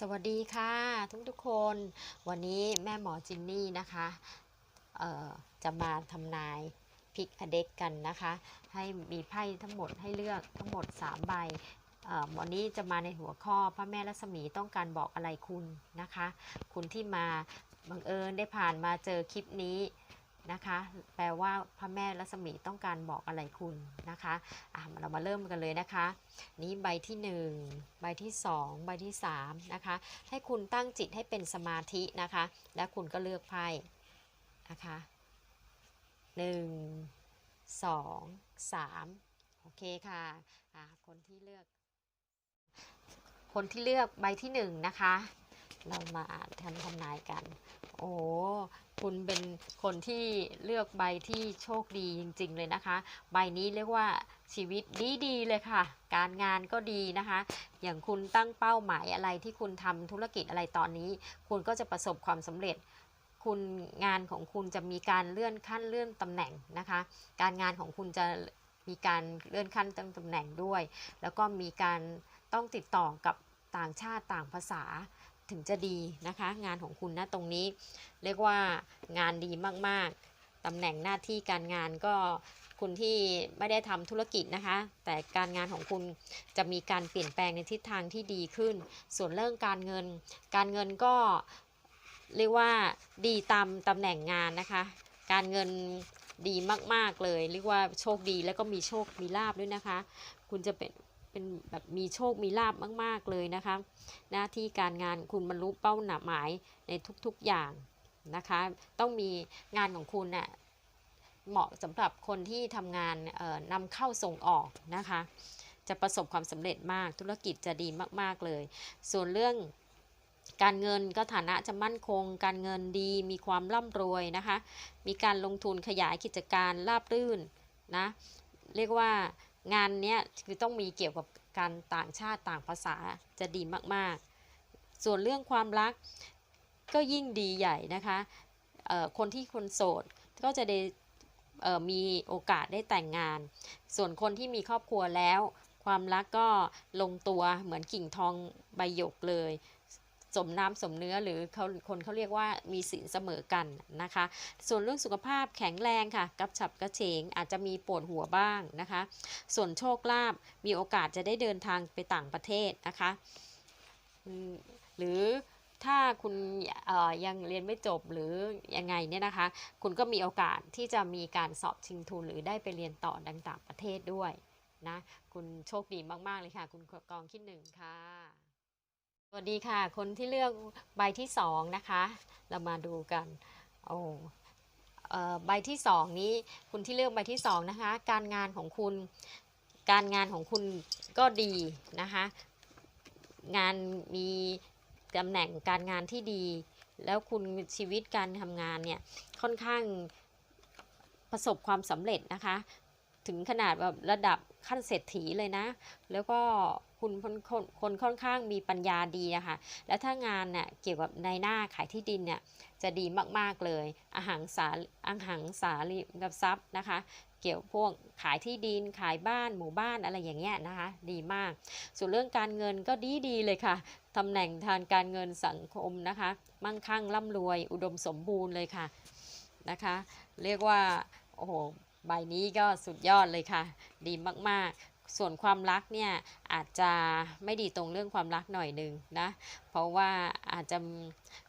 สวัสดีค่ะทุกทุกคน วันนี้แม่หมอจินนี่นะคะเอ่อจะมาทำนายพิกอเด็กกันนะคะ ให้มีไพ่ทั้งหมดให้เลือกทั้งหมด 3 ใบเอ่อวันนี้จะมาในหัวข้อพระแม่รัศมีต้องการบอกอะไรคุณนะคะ คุณที่มาบังเอิญได้ผ่านมาเจอคลิปนี้ นะคะ แปลว่าพระแม่รัศมีต้องการบอกอะไรคุณนะคะอะเรามาเริ่มกันเลยนะคะ นี้ใบที่ 1 ใบที่ 2 ใบที่3นะคะ ให้คุณตั้งจิตให้เป็นสมาธินะคะ แล้วคุณก็เลือกไพ่นะคะ1 2 3โอเคค่ะะคนที่เลือก คนที่เลือกใบที่1นะคะ เรามาทำทำนายกัน โอ้ คุณเป็นคนที่เลือกใบที่โชคดีจริง ๆ เลยนะคะ ใบนี้เรียกว่าชีวิตดีดีเลยค่ะ การงานก็ดีนะคะ อย่างคุณตั้งเป้าหมายอะไรที่คุณทำธุรกิจอะไรตอนนี้ คุณก็จะประสบความสำเร็จคุณงานของคุณจะมีการเลื่อนขั้นเลื่อนตำแหน่งนะคะ การงานของคุณจะมีการเลื่อนขั้นตั้งตำแหน่งด้วย แล้วก็มีการต้องติดต่อกับต่างชาติต่างภาษา ถึงจะดีนะคะ งานของคุณนะตรงนี้ เรียกว่างานดีมากๆตำแหน่งหน้าที่การงานก็คุณที่ไม่ได้ทำธุรกิจนะคะ แต่การงานของคุณจะมีการเปลี่ยนแปลงในทิศทางที่ดีขึ้น ส่วนเรื่องการเงิน การเงินก็เรียกว่าดีตามตำแหน่งงานนะคะ การเงินดีมาก ๆ เลย เรียกว่าโชคดีแล้วก็มีโชคมีลาบด้วยนะคะ คุณจะเป็น เป็นแบบมีโชคมีลาบมาก ๆ เลยนะคะ หน้าที่การงานคุณบรรลุเป้าหมายในทุกๆอย่างนะคะ ต้องมีงานของคุณน่ะเหมาะสำหรับคนที่ทำงานเอ่อนำเข้าส่งออกนะคะ จะประสบความสำเร็จมากธุรกิจจะดีมากๆเลย ส่วนเรื่องการเงินก็ฐานะจะมั่นคง การเงินดีมีความร่ำรวยนะคะ มีการลงทุนขยายกิจการราบรื่นนะ เรียกว่า งานเนี้ยคือต้องมีเกี่ยวกับการต่างชาติต่างภาษาจะดีมากๆ ส่วนเรื่องความรักก็ยิ่งดีใหญ่นะคะคนที่คนโสดก็จะได้มีโอกาสได้แต่งงาน ส่วนคนที่มีครอบครัวแล้ว ความรักก็ลงตัวเหมือนกิ่งทองใบหยกเลย สมน้ำสมเนื้อหรือเขาคนเขาเรียกว่ามีสินเสมอกันนะคะ ส่วนเรื่องสุขภาพแข็งแรงค่ะกับฉับกระเฉงอาจจะมีปวดหัวบ้างนะคะ ส่วนโชคลาภมีโอกาสจะได้เดินทางไปต่างประเทศนะคะ หรือถ้าคุณยังเรียนไม่จบหรือยังไงเนี่ยนะคะ คุณก็มีโอกาสที่จะมีการสอบชิงทุนหรือได้ไปเรียนต่อดังต่างประเทศด้วยนะ คุณโชคดีมาก ๆ เลยค่ะ คุณกองที่หนึ่งค่ะ วัสดีค่ะ คนที่เลือกใบที่สองนะคะ เรามาดูกันโอ้เอ่อใบที่สองนี้คุณที่เลือกใบที่สองนะคะ การงานของคุณ การงานของคุณก็ดีนะคะ งานมีตำแหน่งการงานที่ดี แล้วคุณชีวิตการทำงานเนี่ยค่อนข้างประสบความสำเร็จนะคะ ถึงขนาดแบบระดับขั้นเศรษฐีเลยนะ แล้วก็ คุณคนคนคนค่อนข้างมีปัญญาดีอะคะแล้วถ้างานเนี่ยเกี่ยวกับในหน้าขายที่ดินเนี่ยจะดีมากๆเลยอาหารสาอาหารสาริมทรัพย์นะคะเกี่ยวพวกขายที่ดินขายบ้านหมู่บ้านอะไรอย่างเงี้ยนะคะ ดีมาก ส่วนเรื่องการเงินก็ดีดีเลยค่ะตำแหน่งทางการเงินสังคมนะคะ มั่งคั่งร่ำรวย อุดมสมบูรณ์เลยค่ะนะคะ เรียกว่าโอ้โหใบนี้ก็สุดยอดเลยค่ะ ดีมากๆ ส่วนความรักเนี่ยอาจจะไม่ดีตรงเรื่องความรักหน่อยหนึ่งนะ เพราะว่าอาจจะ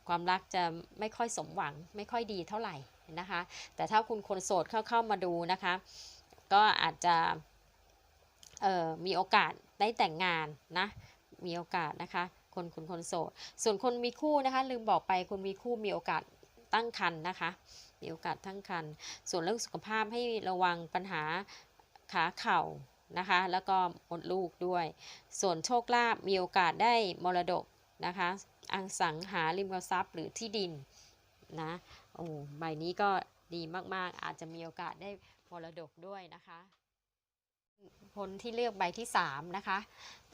ความรักจะไม่ค่อยสมหวังไม่ค่อยดีเท่าไหร่นะคะ แต่ถ้าคุณคนโสดเข้าเข้ามาดูนะคะ ก็อาจจะมีโอกาสได้แต่งงานนะ มีโอกาสนะคะ คนคนคนโสด ส่วนคนมีคู่นะคะ ลืมบอกไปคนมีคู่มีโอกาสตั้งครรภ์นะคะ มีโอกาสตั้งครรภ์ส่วนเรื่องสุขภาพให้ระวังปัญหาขาเข่า นะคะ แล้วก็มดลูกด้วย ส่วนโชคลาภมีโอกาสได้มรดกนะคะอังสังหาริมทรัพย์หรือที่ดินนะโอ้ใบนี้ก็ดีมาก ๆ อาจจะมีโอกาสได้มรดกด้วยนะคะคนที่เลือกใบที่3นะคะ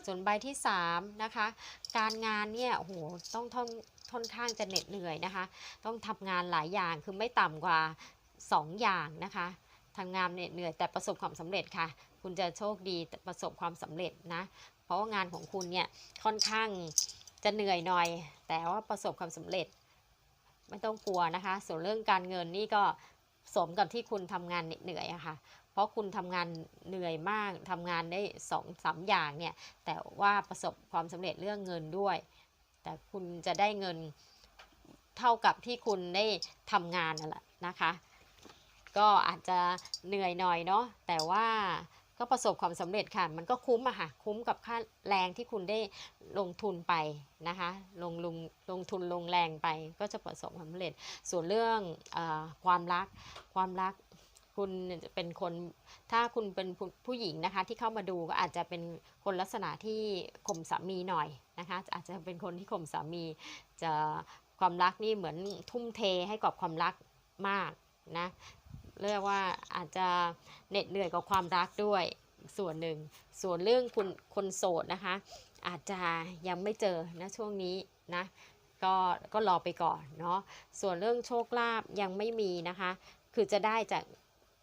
ส่วนใบที่3นะคะ การงานเนี่ยโอ้โหต้องท่อนค่อนข้างจะเหน็ดเหนื่อยนะคะ ต้องทำงานหลายอย่างคือไม่ต่ำกว่า 2 อย่างนะคะทำงานเหน็ดเหนื่อยแต่ประสบความสำเร็จค่ะ คุณจะโชคดีประสบความสำเร็จนะ เพราะว่างานของคุณเนี่ยค่อนข้างจะเหนื่อยหน่อย แต่ว่าประสบความสำเร็จ ไม่ต้องกลัวนะคะ ส่วนเรื่องการเงินนี่ก็สมกับที่คุณทำงานเหนื่อยอะค่ะเพราะคุณทำงานเหนื่อยมากทำงานได้สองสามอย่างเนี่ยแต่ว่าประสบความสำเร็จเรื่องเงินด้วย แต่คุณจะได้เงินเท่ากับที่คุณได้ทำงานนั่นแหละนะคะ ก็อาจจะเหนื่อยหน่อยเนาะแต่ว่า ก็ประสบความสำเร็จค่ะ มันก็คุ้มอะค่ะ คุ้มกับค่าแรงที่คุณได้ลงทุนไปนะคะ ลงลงลงทุนลงแรงไปก็จะประสบความสำเร็จ ส่วนเรื่องอความรัก ความรักคุณจะเป็นคนถ้าคุณเป็นผผู้หญิงนะคะที่เข้ามาดูก็อาจจะเป็นคนลักษณะที่ข่มสามีหน่อยนะคะ อาจจะเป็นคนที่ข่มสามี จะความรักนี่เหมือนทุ่มเทให้กับความรักมากนะ เรียกว่าอาจจะเหน็ดเหนื่อยกับความรักด้วยส่วนหนึ่ง ส่วนเรื่องคุณคนโสดนะคะ อาจจะยังไม่เจอนะช่วงนี้นะก็ก็รอไปก่อนเนาะส่วนเรื่องโชคลาภยังไม่มีนะคะ คือจะได้จาก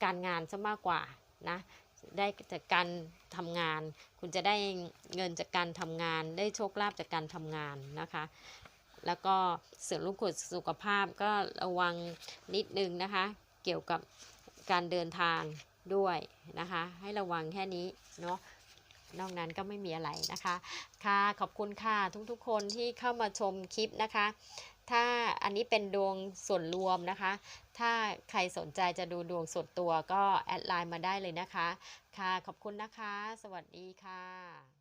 การงานซะมากกว่านะได้จากการทำงาน คุณจะได้เงินจากการทำงาน ได้โชคลาภจากการทำงานนะคะ แล้วก็เสริมลูกขุดสุขภาพก็ระวังนิดนึงนะคะ กี่ยวกับการเดินทางด้วยนะคะ ให้ระวังแค่นี้เนาะนอกนั้นก็ไม่มีอะไรนะคะ ค่ะขอบคุณค่ะทุกๆ คนที่เข้ามาชมคลิปนะคะ ถ้าอันนี้เป็นดวงส่วนรวมนะคะ ถ้าใครสนใจจะดูดวงส่วนตัวก็แอดไลน์มาได้เลยนะคะ ค่ะขอบคุณนะคะ สวัสดีค่ะ